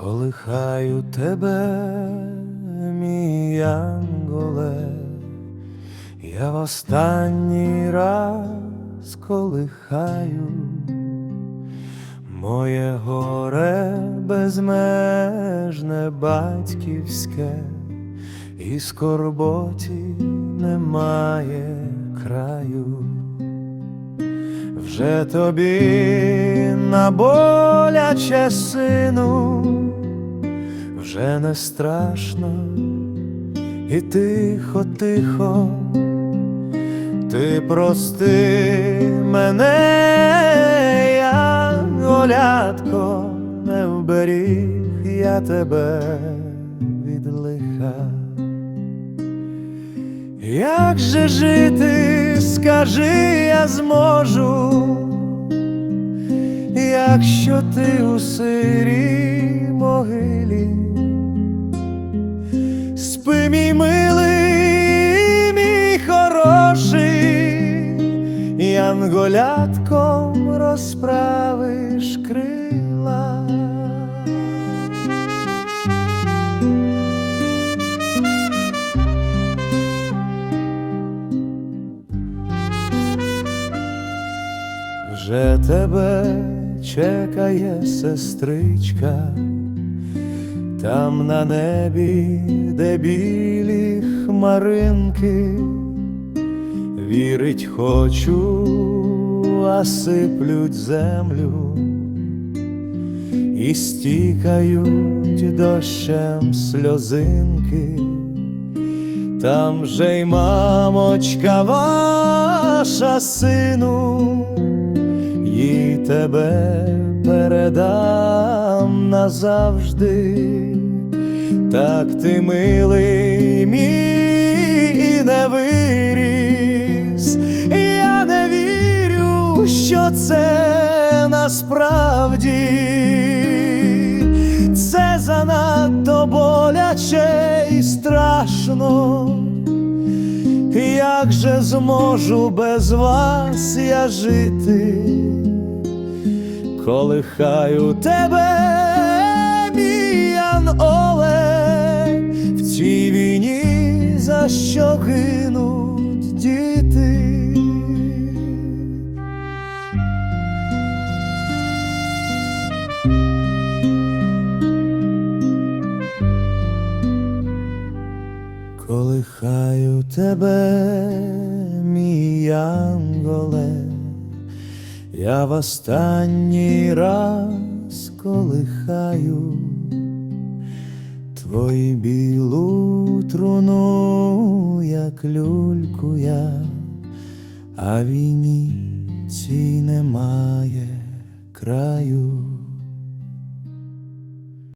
Колихаю тебе, мій янголе, я в останній раз колихаю моє горе безмежне батьківське, і скорботі немає краю. Вже тобі на боляче сину, вже не страшно. І тихо, тихо, ти прости мене, я голятко, не вберіг я тебе від лиха. Як же жити, скажи, я зможу, якщо ти у сирій могилі, янголятком розправиш крила. Вже тебе чекає сестричка, там на небі, де білі хмаринки, вірить хочу, а сиплють землю і стікають дощем сльозинки. Там же й мамочка ваша сину, їй тебе передам назавжди, так ти милий мій і не виріс, це насправді, це занадто боляче і страшно. Як же зможу без вас я жити, колихаю тебе, мій Оле, в цій війні, за що тебе, мій янголе, я в останній раз колихаю твою білу труну, як люльку я, а війні цій немає краю.